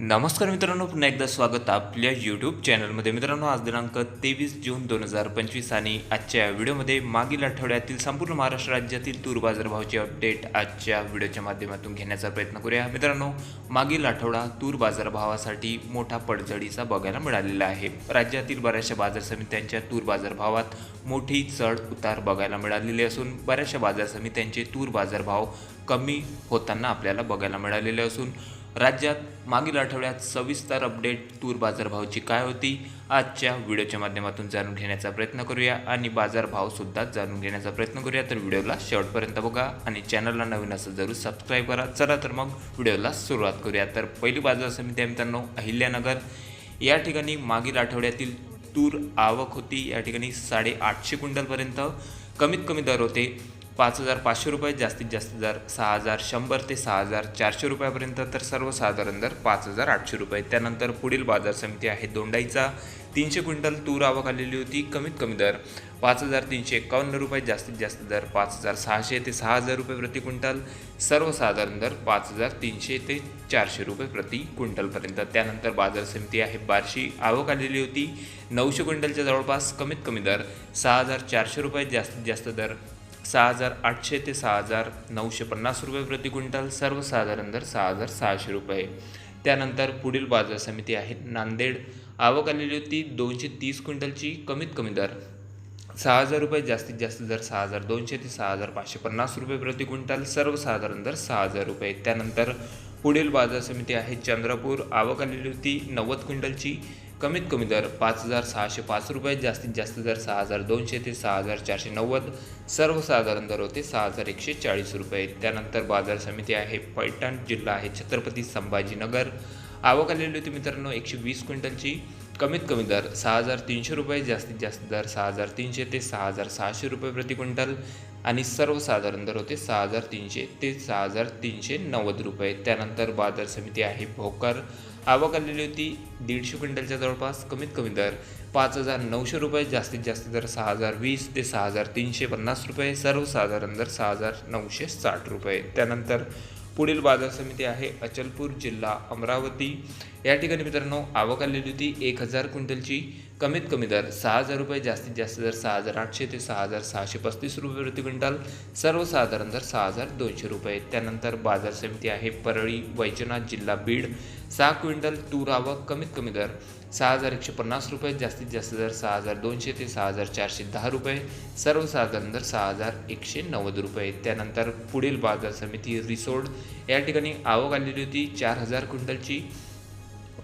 नमस्कार मित्रांनो पुन्हा एकदा स्वागत आपल्या यूट्यूब चॅनलमध्ये मित्रांनो आज दिनांक तेवीस जून दोन हजार पंचवीस आणि आजच्या व्हिडिओमध्ये मागील आठवड्यातील संपूर्ण महाराष्ट्र राज्यातील तूर बाजारभावाची अपडेट आजच्या व्हिडिओच्या माध्यमातून घेण्याचा प्रयत्न करूया. मित्रांनो मागील आठवडा तूर बाजारभावासाठी मोठा पडझडीचा बघायला मिळालेला आहे. राज्यातील बऱ्याचशा बाजार समित्यांच्या तूर बाजारभावात मोठी चढ उतार बघायला मिळालेली असून बऱ्याचशा बाजार समित्यांचे तूर बाजारभाव कमी होताना आपल्याला बघायला मिळालेले असून राज्यात मागील आठवड्यात सविस्तर अपडेट तूर बाजारभावाची काय होती? आजच्या व्हिडिओच्या माध्यमातून जाणून घेण्याचा प्रयत्न करूया आणि बाजारभावसुद्धा जाणून घेण्याचा प्रयत्न करूया. तर व्हिडिओला शेवटपर्यंत बघा आणि चॅनलला नवीन असं जरूर सबस्क्राईब करा. चला तर मग व्हिडिओला सुरुवात करूया. तर पहिली बाजार समिती आहे मित्रांनो अहिल्यानगर. या ठिकाणी मागील आठवड्यातील तूर आवक होती. या ठिकाणी साडेआठशे क्विंटलपर्यंत कमीत कमी दर होते. पाच हजार पाचशे रुपये जास्तीत जास्त दर सहा हजार शंभर ते सहा हजार चारशे रुपयापर्यंत तर सर्वसाधारण दर पाच हजार आठशे रुपये. त्यानंतर पुढील बाजार समिती आहे दोंडाईचा तीनशे क्विंटल तूर आवक आलेली होती कमीत कमी दर पाच हजार तीनशे एकावन्न रुपये जास्तीत जास्त दर पाच हजार सहाशे ते सहा हजार रुपये प्रति क्विंटल सर्वसाधारण दर पाच हजार तीनशे ते चारशे रुपये प्रति क्विंटलपर्यंत. त्यानंतर बाजार समिती आहे बारशी आवक आलेली होती नऊशे क्विंटलच्या जवळपास कमीत कमी दर सहा हजार चारशे रुपये जास्तीत जास्त दर सहा हजार आठशे ते सहा हजार नऊशे पन्नास रुपये प्रति क्विंटल सर्वसाधारण दर सहा हजार सहाशे रुपये. त्यानंतर पुढील बाजार समिती आहे नांदेड. आवक आलेली होती दोनशे तीस क्विंटलची कमीत कमी दर सहा हजार रुपये जास्तीत जास्त दर सहा हजार दोनशे ते सहा हजार पाचशे पन्नास रुपये प्रति क्विंटल सर्वसाधारण दर सहा हजार रुपये. त्यानंतर पुढील बाजार समिती आहे चंद्रपूर. आवक आलेली होती नव्वद क्विंटलची कमीत कमी दर पाच हजार सहाशे पाच रुपये जास्तीत जास्त दर सहा हजार दोनशे ते सहा हजार चारशे नव्वद सर्वसाधारण दर होते सहा हजार एकशे चाळीस रुपये. त्यानंतर बाजार समिती आहे पैठण जिल्हा आहे छत्रपती संभाजीनगर. आवक आलेली होती मित्रांनो एकशे वीस क्विंटलची. कमीत कमी दर सहा हजार तीनशे रुपये जास्तीत जास्त दर सहा हजार तीनशे ते सहा हजार सहाशे रुपये प्रति क्विंटल. आणि सर्वसाधारण दर होते सहा हजार तीनशे ते सहा हजार तीनशे नव्वद रुपये. त्यानंतर बाजार समिती आहे भोकर. आवक आलेली होती दीडशे क्विंटलच्या जवळपास कमीत कमी दर पाच हजार नऊशे रुपये जास्तीत जास्त दर सहा हजार वीस ते सहा हजार तीनशे पन्नास रुपये सर्वसाधारण दर सहा हजार नऊशे साठ रुपये. त्यानंतर पुढील बाजार समिती आहे अचलपूर जिल्हा अमरावती. या ठिकाणी मित्रांनो आवक आलेली होती एक हजार क्विंटलची. कमीत कमी दर सहा हजार रुपये जास्तीत जास्त दर सहा हजार आठशे ते सहा हजार सहाशे पस्तीस रुपये प्रति क्विंटल. सर्वसाधारण दर सहा हजार दोनशे रुपये. त्यानंतर बाजार समिती आहे परळी वैजनाथ जिल्हा बीड. सहा क्विंटल तूर आवक कमीत कमी दर सहा हजार एकशे पन्नास रुपये जास्तीत जास्त दर सहा हजार दोनशे ते सहा हजार चारशे दहा रुपये सर्वसाधारण दर सहा हजार एकशे नव्वद रुपये. त्यानंतर पुढील बाजार समिती रिसोड या ठिकाणी आवक आलेली होती चार हजार क्विंटलची.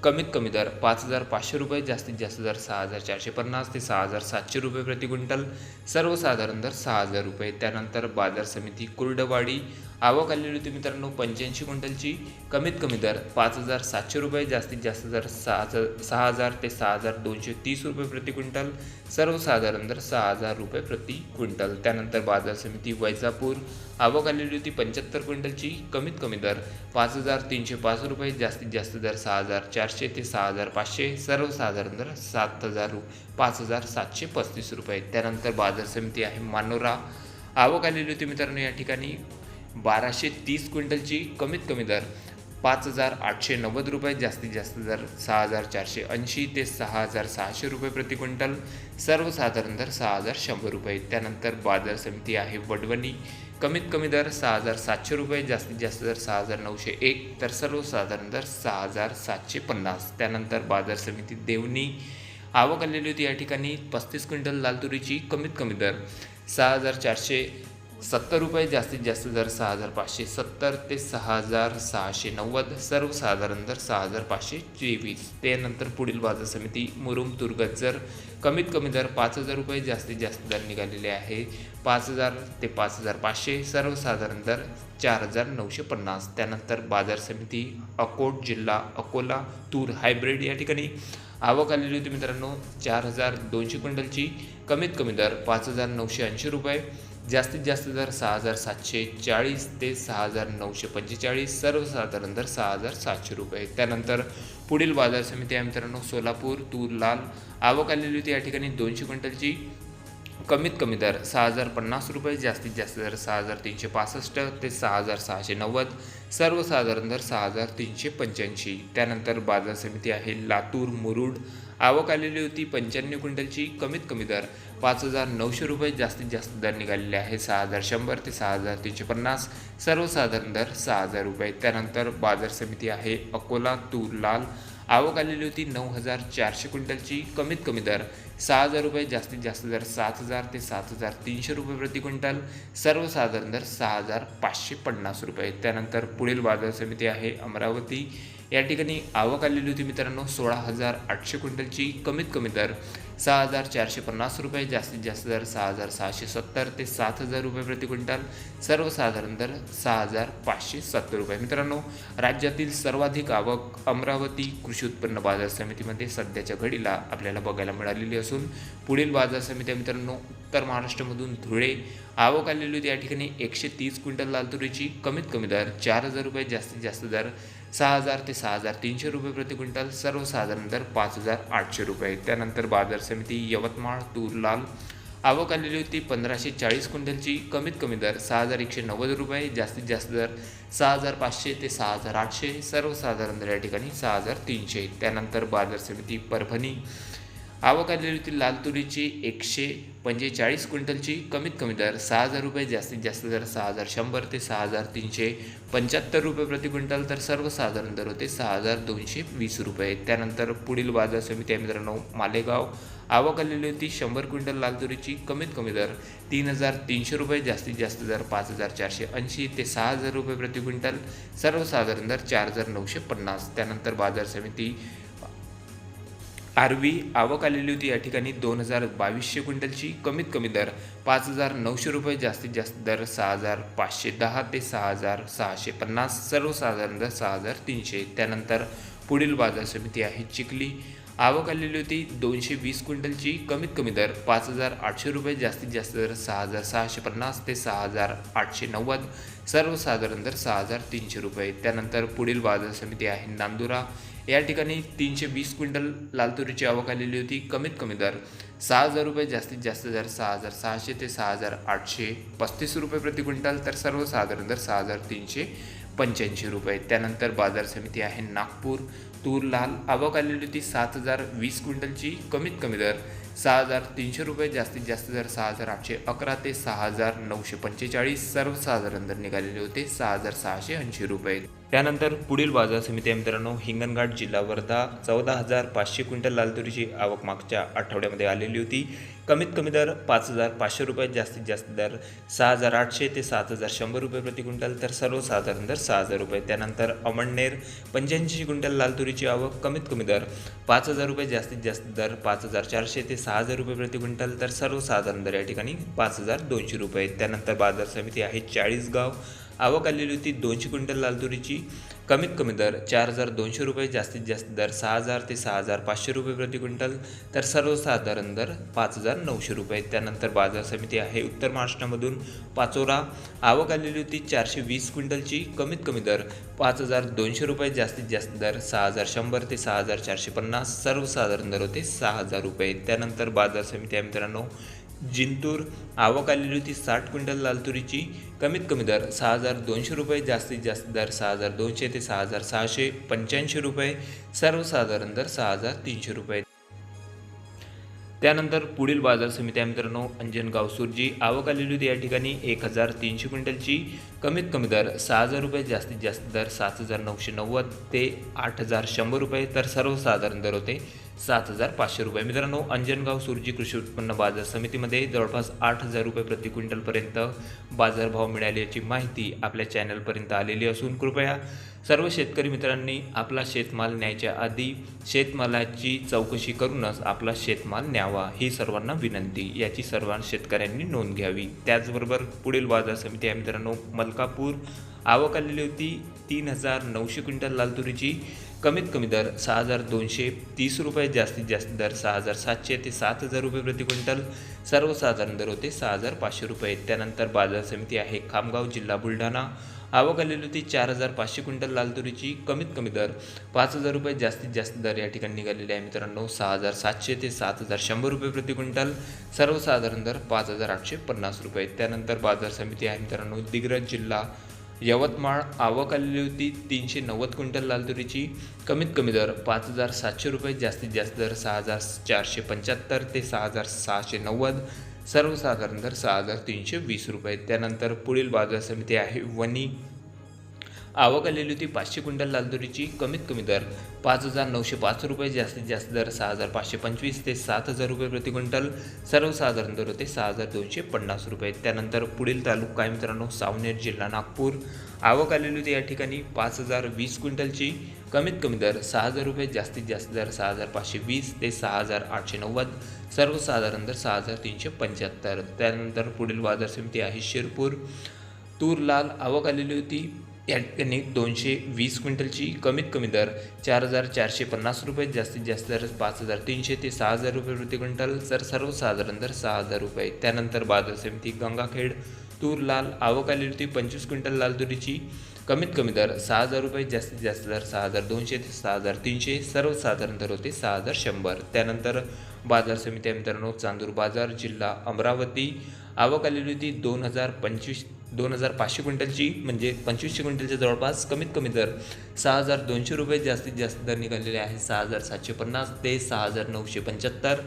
कमीत कमी दर पाच हजार पाचशे रुपये जास्तीत जास्त दर सहा हजार चारशे पन्नास ते सहा हजार सातशे रुपये प्रति क्विंटल सर्वसाधारण दर सहा हजार रुपये. त्यानंतर बाजार समिती कुर्डवाडी आवक आलेली होती मित्रांनो पंच्याऐंशी क्विंटलची. कमीत कमी दर पाच हजार सातशे रुपये जास्तीत जास्त दर सहा हजार सहा हजार ते सहा हजार दोनशे तीस रुपये प्रति क्विंटल. सर्वसाधारण दर सहा हजार रुपये प्रति क्विंटल. त्यानंतर बाजार समिती वैजापूर आवक आलेली होती पंच्याहत्तर क्विंटलची. कमीत कमी दर पाच हजार तीनशे पाच रुपये जास्तीत जास्त दर सहा हजार चारशे ते सहा हजार पाचशे सर्वसाधारण दर सात हजार रु पाच हजार सातशे पस्तीस रुपये. त्यानंतर बाजार समिती आहे मानोरा. आवक आलेली होती मित्रांनो या ठिकाणी. बाराशे तीस क्विंटलची कमीत कमी दर पाच हजार आठशे नव्वद रुपये जास्तीत जास्त दर सहा हजार चारशे ऐंशी ते सहा हजार सहाशे रुपये प्रति क्विंटल सर्वसाधारण दर सहा हजार शंभर रुपये. त्यानंतर बाजार समिती आहे वडवणी कमीत कमी दर सहा हजार सातशे रुपये जास्तीत जास्त दर सहा हजार नऊशे एक तर सर्वसाधारण दर सहा हजार सातशे पन्नास. त्यानंतर बाजार समिती देवणी आवक आलेली होती या ठिकाणी पस्तीस क्विंटल लाल तुरीची कमीत कमी दर सहा हजार चारशे सत्तर रुपये जास्तीत जास्त दर सहा हजार पाचशे सत्तर ते सहा हजार सहाशे नव्वद सर्वसाधारण दर सहा हजार पाचशे चोवीस. त्यानंतर पुढील बाजार समिती मुरुम तुरगज्जर कमीत कमी दर पाच हजार रुपये जास्तीत जास्त दर निघालेले आहे पाच हजार ते पाच हजार पाचशे सर्वसाधारण दर चार हजार नऊशे पन्नास. त्यानंतर बाजार समिती अकोट जिल्हा अकोला तूर हायब्रिड या ठिकाणी आवक आलेली होती मित्रांनो. चार हजार दोनशे क्विंटलची कमीत कमी दर पाच हजार नऊशे ऐंशी रुपये. जास्तीत जास्त दर सहा हजार सातशे चाळीस ते सहा हजार नऊशे पंचेचाळीस सर्वसाधारण दर सहा हजार सातशे रुपये. त्यानंतर पुढील बाजार समिती आहे मित्रांनो सोलापूर तूर लाल. आवक आलेली होती या ठिकाणी दोनशे क्विंटलची. कमीत कमी दर सहा हजार पन्नास रुपये जास्तीत जास्त दर सहा हजार तीनशे पासष्ट ते सहा हजार सहाशे नव्वद सर्वसाधारण दर सहा हजार तीनशे पंच्याऐंशी. त्यानंतर बाजार समिती आहे लातूर मुरुड आवक आलेली होती पंच्याण्णव क्विंटलची कमीत कमी दर पाच हजार नऊशे रुपये जास्तीत जास्त दर निघालेले आहे सहा हजार शंभर ते सहा हजार तीनशे पन्नास सर्वसाधारण दर सहा हजार रुपये. त्यानंतर बाजार समिती आहे अकोला तूर लाल. आवक आलेली होती नऊ हजार चारशे क्विंटलची कमीत कमी दर सहा हजार रुपये जास्तीत जास्त दर सात हजार ते सात हजार तीनशे रुपये प्रति क्विंटल सर्वसाधारण दर सहा हजार पाचशे पन्नास रुपये. त्यानंतर पुढील बाजार समिती आहे अमरावती. या ठिकाणी आवक आलेली होती मित्रांनो सोळा हजार आठशे क्विंटलची कमीत कमी दर सहा हजार चारशे पन्नास रुपये जास्तीत जास्त दर सहा हजार सहाशे सत्तर ते सात हजार रुपये प्रति क्विंटल सर्वसाधारण दर सहा हजार पाचशे सत्तर रुपये. मित्रांनो राज्यातील सर्वाधिक आवक अमरावती कृषी उत्पन्न बाजार समितीमध्ये सध्याच्या घडीला आपल्याला बघायला मिळालेली असून पुढील बाजार समित्या मित्रांनो उत्तर महाराष्ट्रामधून धुळे आवक आलेली होती या ठिकाणी एकशे तीस क्विंटल लाल तुरीची कमीत कमी दर चार हजार रुपये जास्तीत जास्त दर सहा हजार ते सहा हजार तीनशे रुपये प्रति क्विंटल सर्वसाधारण दर पाच हजार आठशे रुपये. त्यानंतर बाजार समिती यवतमाळ तूर लाल आवक आलेली होती पंधराशे चाळीस क्विंटलची. कमीत कमी दर सहा हजार एकशे नव्वद रुपये जास्तीत जास्त दर सहा हजार पाचशे ते सहा हजार आठशे सर्वसाधारण दर या ठिकाणी सहा हजार तीनशे. त्यानंतर बाजार समिती परभणी. आवक आलेली होती लाल तुरीची एकशे म्हणजे पंचेचाळीस क्विंटलची कमीत कमी दर सहा हजार रुपये जास्तीत जास्त दर सहा हजार शंभर ते सहा हजार तीनशे पंच्याहत्तर रुपये प्रति क्विंटल तर सर्वसाधारण दर होते सहा हजार दोनशे वीस रुपये. त्यानंतर पुढील बाजार समिती आहे मित्रांनो मालेगाव. आवक आलेली होती शंभर क्विंटल लाल तुरीची कमीत कमी दर तीन हजार तीनशे रुपये जास्तीत जास्त दर पाच हजार चारशे ऐंशी ते सहा हजार रुपये प्रति क्विंटल सर्वसाधारण दर चार हजार नऊशे पन्नास. त्यानंतर बाजार समिती आरवी आवक आलेली होती या ठिकाणी. दोन हजार बावीसशे क्विंटलची कमीत कमी दर पाच हजार नऊशे रुपये जास्तीत जास्त दर सहा हजार पाचशे दहा ते सहा हजार सहाशे पन्नास सर्वसाधारण दर सहा हजार तीनशे. त्यानंतर पुढील बाजार समिती आहे चिखली. आवक आलेली होती दोनशे वीस क्विंटलची कमीत कमी दर पाच हजार आठशे रुपये जास्तीत जास्त दर सहा हजार सहाशे पन्नास ते सहा हजार आठशे नव्वद सर्वसाधारण दर सहा हजार तीनशे रुपये. त्यानंतर पुढील बाजार समिती आहे नांदुरा. या ठिकाणी तीनशे वीस क्विंटल लाल तुरीची आवक आलेली होती. कमीत कमी दर सहा हजार रुपये जास्तीत जास्त दर सहा हजार सहाशे ते सहा हजार आठशे पस्तीस रुपये प्रति क्विंटल तर सर्वसाधारण दर सहा हजार तीनशे पंच्याऐंशी रुपये. त्यानंतर बाजार समिती आहे नागपूर. तूर लाल आवक आलेली होती सात हजार वीस क्विंटलची. कमीत कमी दर सहा हजार तीनशे रुपये जास्तीत जास्त दर सहा हजार आठशे अकरा ते सहा हजार नऊशे पंचेचाळीस सर्वसाधारण दर निघालेले होते सहा हजार सहाशे ऐंशी रुपये. त्यानंतर पुढील बाजार समिती मित्रांनो हिंगणघाट जिल्हा वर्धा चौदा हजार पाचशे क्विंटल लाल तुरीची आवक मागच्या आठवड्यामध्ये आलेली होती. कमीत कमी दर पाच हजार पाचशे रुपये जास्तीत जास्त दर सहा हजार आठशे ते सात हजार शंभर रुपये प्रति क्विंटल तर सर्वसाधारण दर सहा हजार रुपये. त्यानंतर अमळनेर पंच्याऐंशी क्विंटल लाल तुरीची आवक कमीत कमी दर पाच हजार रुपये जास्तीत जास्त दर पाच हजार चारशे ते सहा हजार रुपये प्रति क्विंटल तर सर्वसाधारण दर या ठिकाणी पाच हजार दोनशे रुपये त्यानंतर बाजार समिती आहे चाळीसगाव. आवक आलेली होती दोनशे क्विंटल लाल तुरीची. कमीत कमी दर चार हजार दोनशे रुपये जास्तीत जास्त दर सहा हजार ते सहा हजार पाचशे रुपये प्रति क्विंटल. तर सर्वसाधारण दर पाच हजार नऊशे रुपये. त्यानंतर बाजार समिती आहे उत्तर महाराष्ट्रामधून पाचोरा. आवक आलेली होती चारशे वीस क्विंटलची. कमीत कमी दर पाच हजार दोनशे रुपये जास्तीत जास्त दर सहा हजार शंभर ते सहा हजार चारशे पन्नास. सर्वसाधारण दर होते सहा हजार रुपये. त्यानंतर बाजार समिती आहे मित्रांनो जिंतूर आवक आलेली होती साठ क्विंटल लाल तुरीची कमीत कमी दर सहा हजार दोनशे रुपये जास्तीत जास्त दर सहा हजार दोनशे ते सहा हजार सहाशे पंच्याऐंशी रुपये सर्वसाधारण दर सहा हजार तीनशे रुपये. त्यानंतर पुढील बाजार समित्या मित्रांनो अंजनगाव सुरजी आवक आलेली होती या ठिकाणी एक हजार तीनशे क्विंटलची. कमीत कमी दर सहा हजार रुपये जास्तीत जास्त दर सात हजार नऊशे नव्वद ते आठ हजार शंभर रुपये तर सर्वसाधारण दर होते सात हजार पाचशे रुपये. मित्रांनो अंजनगाव सुरजी कृषी उत्पन्न बाजार समितीमध्ये जवळपास आठ हजार रुपये प्रति क्विंटलपर्यंत बाजारभाव मिळाल्याची माहिती आपल्या चॅनलपर्यंत आलेली असून कृपया सर्व शेतकरी मित्रांनी आपला शेतमाल न्यायच्या आधी शेतमालाची चौकशी करूनच आपला शेतमाल न्यावा ही सर्वांना विनंती. याची सर्व शेतकऱ्यांनी नोंद घ्यावी. त्याचबरोबर पुढील बाजार समिती आहे मित्रांनो मलकापूर आवक आलेली होती तीन हजार नऊशे क्विंटल लाल तुरीची. कमीत कमी दर सहा हजार दोनशे तीस रुपये जास्तीत जास्त दर सहा हजार सातशे ते सात हजार रुपये प्रति क्विंटल. सर्वसाधारण दर होते सहा हजार पाचशे रुपये. त्यानंतर बाजार समिती आहे खामगाव जिल्हा बुलढाणा. आवक आलेली होती चार हजार पाचशे क्विंटल लाल तुरीची. कमीत कमी दर पाच हजार रुपये जास्तीत जास्त दर या ठिकाणी निघालेले आहे मित्रांनो सहा हजार सातशे ते सात हजार शंभर रुपये प्रति क्विंटल. सर्वसाधारण दर पाच हजार आठशे पन्नास रुपये. त्यानंतर बाजार समिती आहे मित्रांनो दिग्रज जिल्हा यवतमाळ आवक आलेली होती. तीनशे नव्वद क्विंटल लाल तुरीची. कमीत कमी दर पाच हजार सातशे रुपये जास्तीत जास्त दर सहा हजार चारशे पंच्याहत्तर ते सहा हजार सहाशे नव्वद सर्वसाधारण दर सहा हजार तीनशे वीस रुपये. त्यानंतर पुढील बाजार समिती आहे वणी. आवक आलेली होती पाचशे क्विंटल लाल तुरीची कमीत कमी दर पाच हजार नऊशे पाच रुपये जास्तीत जास्त दर सहा हजार पाचशे पंचवीस ते सात हजार रुपये प्रति क्विंटल सर्वसाधारण दर होते सहा हजार दोनशे पन्नास रुपये. त्यानंतर पुढील तालुका आहे मित्रांनो सावनेर जिल्हा नागपूर. आवक आलेली होती या ठिकाणी पाच हजार वीस क्विंटलची कमीत कमी दर सहा हजार रुपये जास्तीत जास्त दर सहा हजार पाचशे वीस ते सहा हजार आठशे नव्वद सर्वसाधारण दर सहा हजार तीनशे पंच्याहत्तर. त्यानंतर पुढील बाजार समिती आहे शिरपूर. तूर लाल आवक आलेली होती या ठिकाणी दोनशे वीस क्विंटलची कमीत कमी दर चार हजार चारशे पन्नास रुपये जास्तीत जास्त दर पाच हजार तीनशे ते सहा हजार रुपये प्रति क्विंटल तर सर्वसाधारण दर सहा हजार रुपये. त्यानंतर बाजार समिती गंगाखेड तूर लाल आवक आली होती पंचवीस क्विंटल लाल तुरीची. कमीत कमी दर सहा हजार रुपये जास्तीत जास्त दर सहा हजार दोनशे ते सहा हजार तीनशे सर्वसाधारण दर होते सहा हजार शंभर. त्यानंतर बाजार समिती मित्रांनो चांदूर बाजार जिल्हा अमरावती. आवक आलेली होती दोन हजार पंचवीस दोन हजार पाचशे क्विंटलची म्हणजे पंचवीसशे क्विंटलच्या जवळपास कमीत कमी दर सहा हजार दोनशे रुपये जास्तीत जास्त दर निघालेले आहे. सहा हजार सातशे पन्नास ते सहा हजार नऊशे पंच्याहत्तर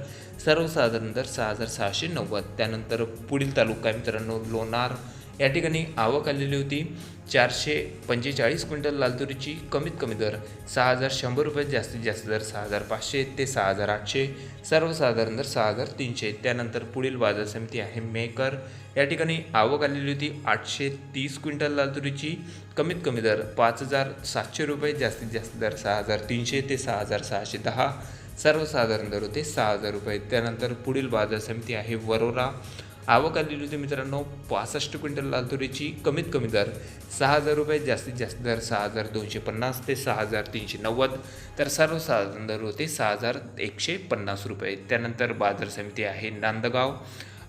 सर्वसाधारण दर सहा हजार सहाशे नव्वद. त्यानंतर पुढील तालुका आहे मित्रांनो लोणार या ठिकाणी आवक आलेली होती. चारशे पंचेचाळीस क्विंटल लाल तुरीची कमीत कमी दर सहा हजार शंभर रुपये जास्तीत जास्त दर सहा हजार पाचशे ते सहा हजार आठशे सर्वसाधारण दर सहा हजार तीनशे. त्यानंतर पुढील बाजार समिती आहे मेकर. या ठिकाणी आवक आलेली होती आठशे तीस क्विंटल लाल तुरीची कमीत कमी दर पाच हजार सातशे रुपये जास्तीत जास्त दर सहा हजार तीनशे ते सहा हजार सहाशे दहा. सर्वसाधारण दर होते सहा हजार रुपये. त्यानंतर पुढील बाजार समिती आहे वरोरा. आवक आलेली होती मित्रांनो. पासष्ट क्विंटल लाल तुरीची कमीत कमी दर सहा हजार रुपये जास्तीत जास्त दर सहा हजार दोनशे पन्नास ते सहा हजार तीनशे नव्वद. तर सर्वसाधारण दर होते सहा हजार एकशे पन्नास रुपये. त्यानंतर बाजार समिती आहे नांदगाव.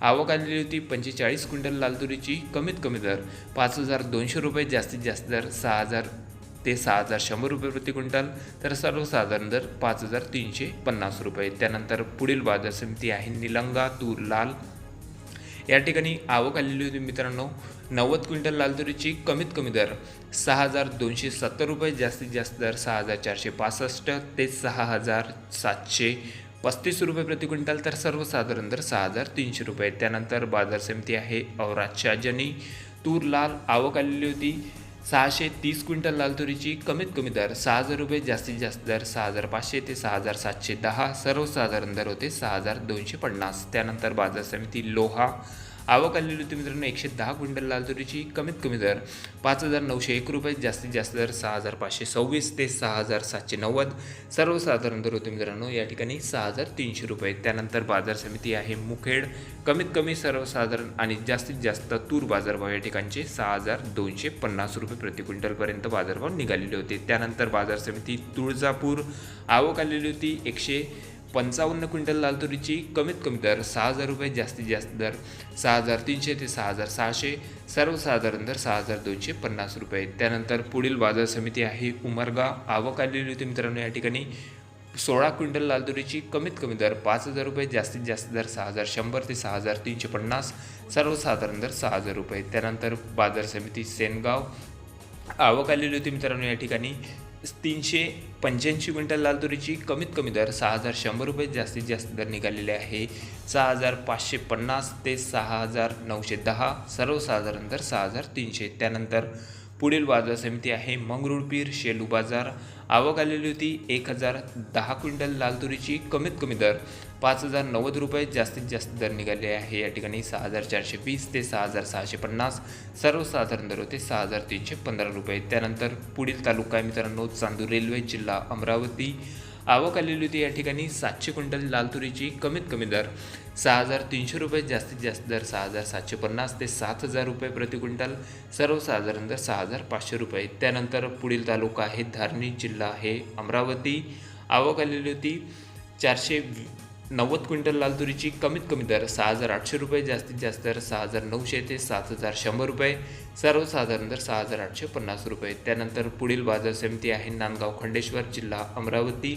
आवक आलेली होती पंचेचाळीस क्विंटल लाल तुरीची कमीत कमी दर पाच हजार दोनशे रुपये जास्तीत जास्त दर सहा हजार ते सहा हजार शंभर रुपये प्रति क्विंटल. तर सर्वसाधारण दर पाच हजार तीनशे पन्नास रुपये. त्यानंतर पुढील बाजार समिती आहे निलंगा तूर लाल या ठिकाणी आवक आलेली होती मित्रांनो. नव्वद क्विंटल लाल तुरीची कमीत कमी दर सहा हजार दोनशे सत्तर रुपये जास्तीत जास्त दर सहा हजार चारशे पासष्ट ते सहा हजार सातशे पस्तीस रुपये प्रति क्विंटल तर सर्वसाधारण दर सहा हजार तीनशे रुपये. त्यानंतर बाजार समिती आहे औराच्या जनी तूर लाल आवक आलेली होती. सहाशे तीस क्विंटल लाल तुरीची कमीत कमी दर सहा हजार रुपये जास्तीत जास्त दर सहा हजार पाचशे ते सहा हजार सातशे दहा सर्वसाधारण दर होते सहा हजार दोनशे पन्नास. त्यानंतर बाजार समिती लोहा आवक आलेली होती मित्रांनो एकशे दहा क्विंटल लाल तुरीची कमीत कमी दर पाच हजार नऊशे एक रुपये जास्तीत जास्त दर सहा हजार पाचशे सव्वीस ते सहा हजार सातशे नव्वद. सर्वसाधारण दर होते मित्रांनो या ठिकाणी सहा हजार तीनशे रुपये. त्यानंतर बाजार समिती आहे मुखेड. कमीत कमी सर्वसाधारण आणि जास्तीत जास्त तूर बाजारभाव या ठिकाणचे सहा हजार दोनशे पन्नास रुपये प्रति क्विंटलपर्यंत बाजारभाव निघालेले होते. त्यानंतर बाजार समिती तुळजापूर आवक आलेली होती एकशे पंचावन्न क्विंटल लाल तुरीची कमीत कमी दर सहा हजार रुपये जास्तीत जास्त दर सहा हजार तीनशे ते सहा हजार सहाशे सर्वसाधारण दर सहा हजार दोनशे पन्नास रुपये. त्यानंतर पुढील बाजार समिती आहे उमरगा. आवक आलेली होती मित्रांनो या ठिकाणी. सोळा क्विंटल लाल तुरीची कमीत कमी दर पाच हजार रुपये जास्तीत जास्त दर सहा हजार शंभर ते सहा हजार तीनशे पन्नास सर्वसाधारण दर सहा हजार रुपये. त्यानंतर बाजार समिती सेनगाव. आवक आलेली होती मित्रांनो या ठिकाणी. तीनशे पंच्याऐंशी क्विंटल लाल तुरीची कमीत कमी दर सहा हजार शंभर रुपये जास्तीत जास्त दर निघालेले आहे. सहा हजार पाचशे पन्नास ते सहा हजार नऊशे दहा सर्वसाधारण दर सहा हजार तीनशे. त्यानंतर पुढील बाजार समिती आहे मंगरुळपीर शेलू बाजार. आवक आलेली होती एक हजार दहा क्विंटल लाल तुरीची कमीत कमी दर पाच हजार नव्वद रुपये जास्तीत जास्त दर निघाले आहे. या ठिकाणी सहा हजार चारशे वीस ते सहा हजार सहाशे पन्नास सर्वसाधारण दर होते सहा हजार तीनशे पंधरा रुपये. त्यानंतर पुढील तालुका आहे मित्रांनो चांदूर रेल्वे जिल्हा अमरावती. आवक आलेली होती या ठिकाणी सातशे क्विंटल लाल तुरीची कमीत कमी दर सहा हजार तीनशे रुपये जास्तीत जास्त दर सहा हजार सातशे पन्नास ते सात हजार रुपये प्रति क्विंटल सर्वसाधारण दर सहा हजार पाचशे रुपये. त्यानंतर पुढील तालुका आहे धारणी जिल्हा आहे अमरावती. आवक आलेली होती चारशे नव्वद क्विंटल लाल तुरीची कमीत कमी दर सहा हजार आठशे रुपये जास्तीत जास्त दर सहा हजार नऊशे ते सात हजार शंभर रुपये सर्वसाधारण दर सहा हजार आठशे पन्नास रुपये. त्यानंतर पुढील बाजार समिती आहे नांदगाव खंडेश्वर जिल्हा अमरावती.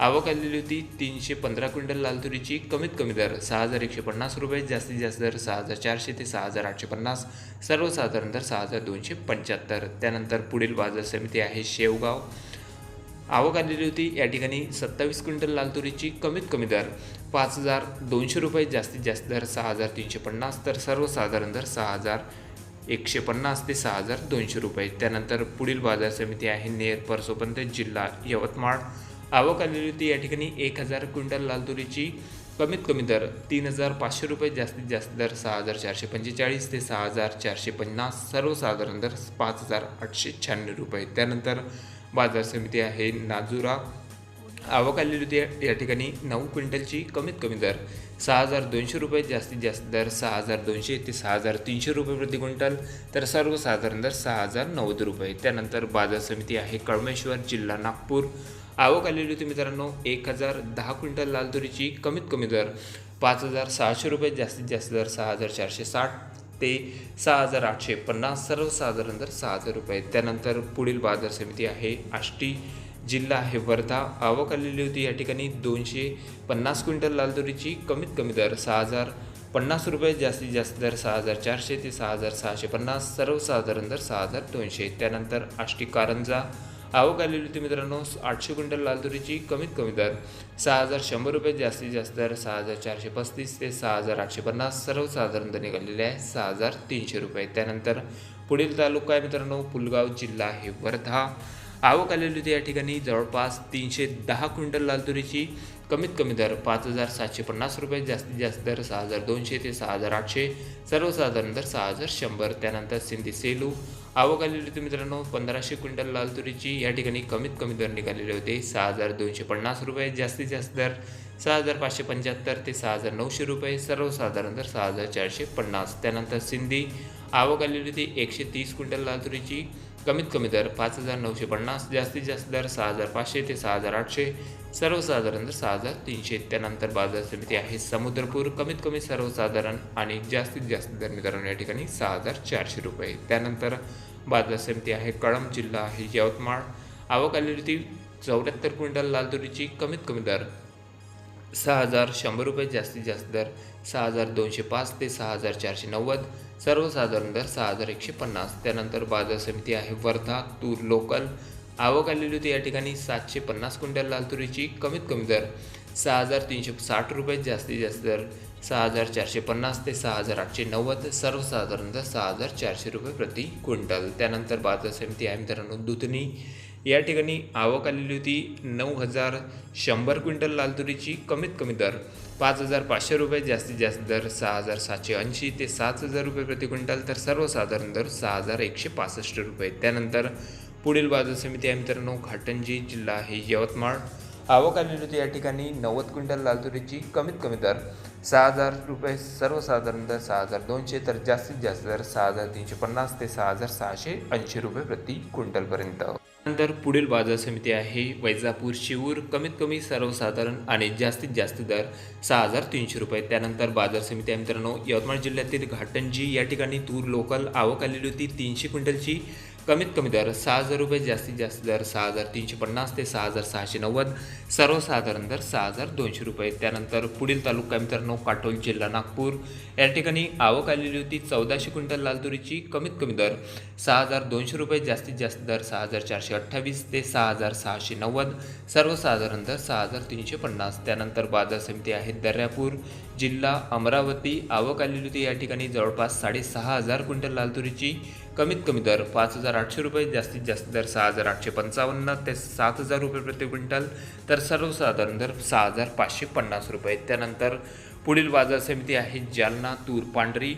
आवक आलेली होती तीनशे पंधरा क्विंटल लाल तुरीची. कमीत कमी दर सहा हजार एकशे पन्नास रुपये जास्तीत जास्त दर सहा हजार चारशे ते सहा हजार आठशे पन्नास सर्वसाधारण दर सहा हजार दोनशे पंच्याहत्तर. त्यानंतर पुढील बाजार समिती आहे शेवगाव. आवक आलेली होती या ठिकाणी सत्तावीस क्विंटल लाल तुरीची कमीत कमी दर पाच हजार दोनशे रुपये जास्तीत जास्त दर सहा हजार तीनशे पन्नास तर सर्वसाधारण दर सहा हजार एकशे पन्नास ते सहा हजार दोनशे रुपये. त्यानंतर पुढील बाजार समिती आहे नेर परसोपंत जिल्हा यवतमाळ. आवक आलेली होती. या ठिकाणी एक हजार क्विंटल लाल तुरीची कमीत कमी दर तीन हजार पाचशे रुपये जास्तीत जास्त दर सहा हजार चारशे पंचेचाळीस ते सहा हजार चारशे पन्नास सर्वसाधारण दर पाच हजार आठशे शहाण्णव रुपये. त्यानंतर बाजार समिती आहे नाजुरा. आवक आलेली होती. या- ठिकाणी नऊ क्विंटलची कमीत कमी दर सहा हजार दोनशे रुपये जास्तीत जास्त दर सहा हजार दोनशे ते सहा हजार तीनशे रुपये प्रति क्विंटल तर सर्वसाधारण दर सहा हजार नव्वद रुपये. त्यानंतर बाजार समिती आहे कळमेश्वर जिल्हा नागपूर. आवक आलेली होती मित्रांनो एक हजार दहा क्विंटल लाल तुरीची कमीत कमी दर पाच हजार सहाशे रुपये जास्तीत जास्त दर सहा हजार चारशे साठ ते सहा हजार आठशे पन्नास सर्वसाधारण दर सहा हजार रुपये. त्यानंतर पुढील बाजार समिती आहे आष्टी जिल्हा आहे वर्धा. आवक आलेली होती या ठिकाणी दोनशे पन्नास क्विंटल लाल तुरीची कमीत कमी दर सहा हजार पन्नास रुपये जास्तीत जास्त दर सहा हजार चारशे ते सहा हजार सहाशे पन्नास सर्वसाधारण दर सहा हजार दोनशे. त्यानंतर आष्टी कारंजा आवक आलेली होती मित्रांनो. आठशे क्विंटल लाल तुरीची कमीत कमी दर सहा हजार शंभर रुपये जास्तीत जास्त दर सहा हजार चारशे पस्तीस ते सहा हजार आठशे पन्नास सर्वसाधारण दर निघालेले आहे सहा हजार तीनशे रुपये. त्यानंतर पुढील तालुका आहे मित्रांनो पुलगाव जिल्हा आहे वर्धा. आवक आलेली होती या ठिकाणी जवळपास तीनशे दहा क्विंटल लाल तुरीची कमीत कमी दर पाच हजार सातशे पन्नास रुपये जास्तीत जास्त दर सहा हजार दोनशे ते सहा हजार आठशे सर्वसाधारण दर सहा हजार शंभर. त्यानंतर सिंधी सेलू आवक आलेली होती मित्रांनो पंधराशे क्विंटल लाल तुरीची. या ठिकाणी कमीत कमी दर निघालेले होते सहा हजार दोनशे पन्नास रुपये जास्तीत जास्त दर सहा हजार पाचशे पंच्याहत्तर ते सहा हजार नऊशे रुपये सर्वसाधारण दर सहा हजार चारशे पन्नास. त्यानंतर सिंधी आवक आलेली होती एकशे तीस क्विंटल लाल तुरीची. कमीत कमी दर पाच हजार नऊशे पन्नास जास्तीत जास्त दर सहा हजार पाचशे ते सहा हजार आठशे सर्वसाधारण दर सहा हजार तीनशे. त्यानंतर बाजार समिती आहे समुद्रपूर. कमीत कमी सर्वसाधारण आणि जास्तीत जास्त दर मित्रांनो या ठिकाणी सहा हजार चारशे रुपये. त्यानंतर बाजार समिती आहे कळंब जिल्हा आहे यवतमाळ. आवक आलेली होती चौऱ्याहत्तर क्विंटल लाल तुरीची. कमीत कमी दर सहा हजार शंभर रुपये जास्तीत जास्त दर सहा हजार दोनशे पाच ते सहा हजार चारशे नव्वद. सर्वसाधारण दर सहा हजार एकशे पन्नास. त्यानंतर बाजार समिती आहे वर्धा तूर लोकल. आवक आलेली होती या ठिकाणी सातशे पन्नास क्विंटल लाल तुरीची. कमीत कमी दर सहा हजार तीनशे साठ रुपये जास्तीत जास्त दर सहा हजार चारशे पन्नास ते सहा हजार आठशे नव्वद. सर्वसाधारण दर सहा हजार चारशे रुपये प्रति क्विंटल. त्यानंतर बाजार समिती आहे मित्रांनो दुधनी. या ठिकाणी आवक आलेली होती नऊ हजार शंभर क्विंटल लाल तुरीची कमीत कमी दर. पाच हजार पाचशे रुपये जास्तीत जास्त दर सहा हजार सातशे ऐंशी ते सात हजार रुपये प्रति क्विंटल तर सर्वसाधारण दर सहा हजार एकशे पासष्ट रुपये. त्यानंतर पुढील बाजार समिती आहे मित्रांनो घाटंजी जिल्हा आहे यवतमाळ. आवक आलेली होती या ठिकाणी नव्वद क्विंटल लाल तुरीची कमीत कमी दर सहा हजार रुपये सर्वसाधारण दर सहा हजार दोनशे तर जास्तीत जास्त दर सहा हजार तीनशे पन्नास ते सहा हजार सहाशे ऐंशी रुपये प्रति क्विंटलपर्यंत. नंतर पुढील बाजार समिती आहे वैजापूर शिवूर कमीत कमी सर्वसाधारण आणि जास्तीत जास्त दर सहा हजार तीनशे रुपये. त्यानंतर बाजार समिती आहे मित्रांनो यवतमाळ जिल्ह्यातील घाटंजी. या ठिकाणी तूर लोकल आवक आलेली होती तीनशे क्विंटलची. कमीत कमी दर सहा हजार रुपये जास्तीत जास्त दर सहा हजार तीनशे पन्नास ते सहा हजार सहाशे नव्वद सर्वसाधारण दर सहा हजार दोनशे रुपये. त्यानंतर पुढील तालुका मित्रांनो काटोल जिल्हा नागपूर. या ठिकाणी आवक आलेली होती चौदाशे क्विंटल लाल तुरीची कमीत कमी दर सहा हजार दोनशे रुपये जास्तीत जास्त दर सहा हजार चारशे अठ्ठावीस ते सहा हजार सहाशे नव्वद सर्वसाधारण दर सहा हजार तीनशे पन्नास. त्यानंतर बाजार समिती आहे दर्यापूर. जिल्हा अमरावती आवक आलेली होती. या ठिकाणी जवळपास साडेसहा हजार क्विंटल लाल तुरीची कमीत कमी दर पाच हजार आठशे रुपये जास्तीत जास्त दर सहा हजार आठशे पंचावन्न ते सात हजार रुपये प्रति क्विंटल तर सर्वसाधारण दर सहा हजार पाचशे पन्नास रुपये. त्यानंतर पुढील बाजार समिती आहे जालना तूर पांढरी.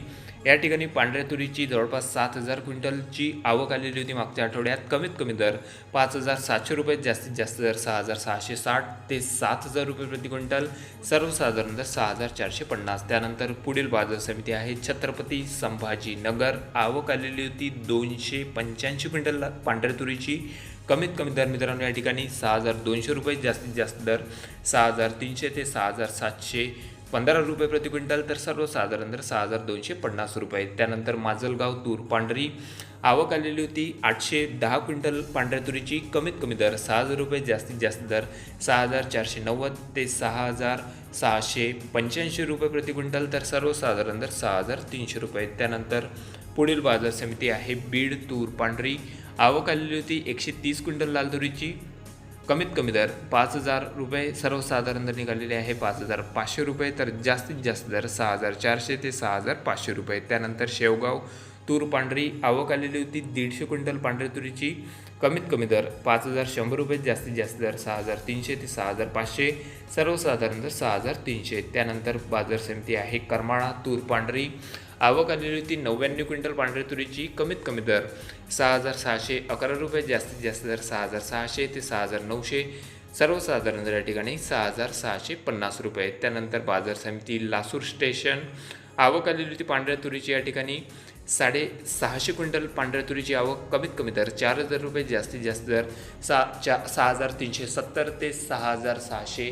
या ठिकाणी पांढऱ्या तुरीची जवळपास सात हजार क्विंटलची आवक आलेली होती मागच्या आठवड्यात. कमीत कमी दर पाच हजार सातशे रुपये जास्तीत जास्त दर सहा हजार सहाशे साठ ते सात हजार रुपये प्रति क्विंटल सर्वसाधारण दर सहा हजार चारशे पन्नास. त्यानंतर पुढील बाजार समिती आहे छत्रपती संभाजी नगर आवक आलेली होती दोनशे पंच्याऐंशी क्विंटल पांढऱ्या तुरीची. कमीत कमी दर मित्रांनो या ठिकाणी सहा हजार दोनशे रुपये जास्तीत जास्त दर सहा हजार तीनशे ते सहा हजार सातशे पंधरा रुपये प्रति क्विंटल तर सर्वसाधारण तर सहा हजार दोनशे पन्नास रुपये. त्यानंतर माजलगाव तूर पांढरी. आवक आलेली होती आठशे दहा क्विंटल पांढऱ्या तुरीची. कमीत कमी दर सहा हजार रुपये जास्तीत जास्त दर सहा हजार चारशे नव्वद ते सहा हजार सहाशे पंच्याऐंशी रुपये प्रति क्विंटल तर सर्वसाधारण दर सहा हजार तीनशे रुपये. त्यानंतर पुढील बाजार समिती आहे बीड तूर पांढरी. आवक आलेली होती एकशे तीस क्विंटल लाल तुरीची. कमीत कमी दर पाच हजार रुपये सर्वसाधारण दर निघालेले आहे. पाच हजार पाचशे रुपये तर जास्तीत जास्त दर सहा हजार चारशे ते सहा हजार पाचशे रुपये. त्यानंतर शेवगाव तूर पांढरी आवक आलेली होती दीडशे क्विंटल पांढऱ्या तुरीची. कमीत कमी दर पाच हजार शंभर रुपये जास्तीत जास्त दर सहा हजार तीनशे ते सहा हजार पाचशे सर्वसाधारण दर सहा हजार तीनशे. त्यानंतर बाजार समिती आहे करमाळा तूर पांढरी आवक आलेली होती नव्याण्णव क्विंटल पांढऱ्या तुरीची कमीत कमी दर सहा हजार सहाशे अकरा रुपये जास्तीत जास्त दर सहा हजार सहाशे ते सहा हजार नऊशे. सर्वसाधारण दर या ठिकाणी सहा हजार सहाशे पन्नास रुपये. त्यानंतर बाजार समिती लासूर स्टेशन. आवक आलेली होती पांढऱ्या तुरीची या ठिकाणी साडे सहाशे क्विंटल पांढऱ्या तुरीची आवक कमीत कमी दर चार हजार रुपये जास्तीत जास्त दर सहा चा सहा हजार तीनशे सत्तर ते सहा हजार सहाशे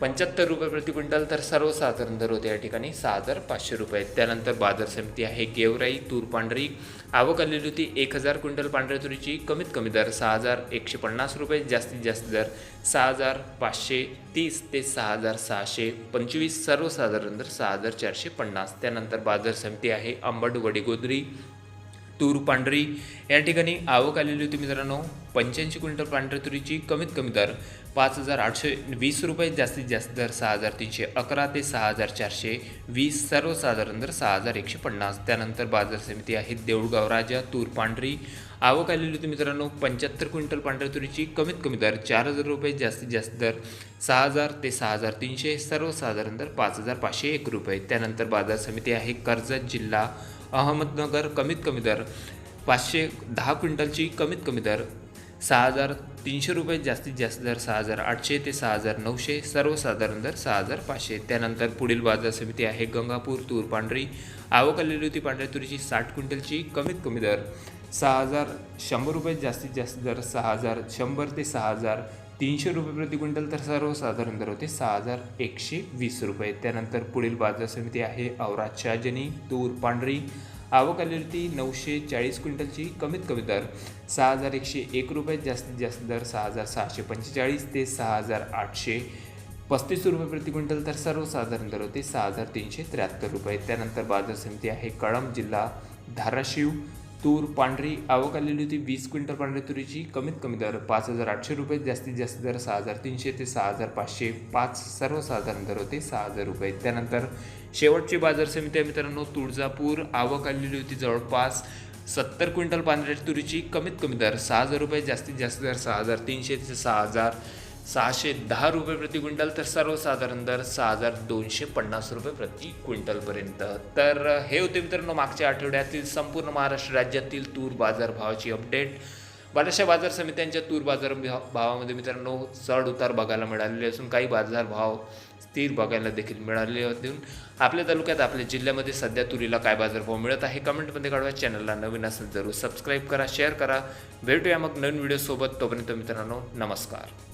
पंच्याहत्तर रुपये प्रति क्विंटल तर सर्वसाधारण दर होते या ठिकाणी. सहा हजार पाचशे रुपये. त्यानंतर बाजार समिती आहे गेवराई तूर पांढरी आवक आलेली होती एक हजार क्विंटल पांढऱ्या तुरीची. कमीत कमी दर सहा हजार एकशे पन्नास रुपये. जास्तीत जास्त दर सहा हजार पाचशे तीस ते सहा हजार सहाशे पंचवीस. सर्वसाधारण दर सहा हजार चारशे पन्नास. त्यानंतर बाजार समिती आहे अंबड वडीगोद्री तूर पांढरी. या ठिकाणी आवक आलेली होती मित्रांनो. पंच्याऐंशी क्विंटल पांढऱ्या तुरीची कमीत कमी दर पाच हजार आठशे वीस रुपये जास्तीत जास्त दर सहा हजार तीनशे अकरा ते सहा हजार चारशे वीस सर्वसाधारण दर सहा हजार एकशे पन्नास. त्यानंतर बाजार समिती आहे देऊळगाव राजा तूर पांढरी. आवक आलेली होती मित्रांनो पंच्याहत्तर क्विंटल पांढऱ्या तुरीची कमीत कमी दर चार हजार रुपये जास्तीत जास्त दर सहा हजार ते सहा हजार तीनशे सर्वसाधारण दर पाच हजार पाचशे एक रुपये. त्यानंतर बाजार समिती आहे कर्जत जिल्हा अहमदनगर कमीत कमी दर पाचशे दहा क्विंटलची कमीत कमी दर सहा हजार तीनशे रुपये जास्तीत जास्त दर सहा हजार आठशे ते सहा हजार नऊशे सर्वसाधारण दर सहा हजार पाचशे. त्यानंतर पुढील बाजार समिती आहे गंगापूर तूर पांढरी आवक आलेली होती पांढऱ्या तुरीची साठ क्विंटलची कमीत कमी दर सहा हजार शंभर रुपये जास्तीत जास्त दर सहा हजार शंभर ते सहा हजार तीनशे रुपये प्रति क्विंटल तर सर्वसाधारण दर होते सहा हजार एकशे वीस रुपये. त्यानंतर पुढील बाजार समिती आहे औरा शाजनी तूर पांढरी. आवक आलेली होती नऊशे चाळीस क्विंटलची. कमीत कमी दर सहा हजार एकशे एक रुपये जास्तीत जास्त दर सहा हजार सहाशे पंचेचाळीस ते सहा हजार आठशे पस्तीस रुपये प्रति क्विंटल तर सर्वसाधारण दर होते सहा हजार तीनशे त्र्याहत्तर रुपये. त्यानंतर बाजार समिती आहे कळंब जिल्हा धाराशिव. तूर पांढरी आवक आलेली होती. वीस क्विंटल पांढरी तुरीची. कमीत कमी दर पाच हजार आठशे रुपये. जास्तीत जास्त दर सहा हजार तीनशे ते सहा हजार पाचशे. पाच सर्वसाधारण दर होते सहा हजार रुपये. त्यानंतर शेवटची बाजार समिती आहे मित्रांनो. तुळजापूर. आवक आलेली होती जवळपास सत्तर क्विंटल पांढऱ्या तुरीची. कमीत कमी दर सहा हजार रुपये. जास्तीत जास्त दर सहा हजार तीनशे ते सहा हजार सहाशे दहा रुपये प्रति क्विंटल तर सर्वसाधारण दर सहा हजार दोनशे पन्नास रुपये प्रति क्विंटलपर्यंत. तर हे होते मित्रांनो मागच्या आठवड्यातील संपूर्ण महाराष्ट्र राज्यातील तूर बाजार भावाची अपडेट बऱ्याचशा बाजार समित्यांच्या तूर बाजार भावामध्ये मित्रांनो चढ उतार बघायला मिळालेले असून काही बाजार भाव स्थिर बघायला देखील मिळाले होते. आपल्या तालुक्यात आपल्या जिल्ह्यामध्ये सध्या तुरीला काय बाजारभाव मिळत आहे कमेंटमध्ये कळवा. चॅनलला नवीन असेल जरूर सबस्क्राईब करा शेअर करा. भेटूया मग नवीन व्हिडिओसोबत तोपर्यंत मित्रांनो नमस्कार.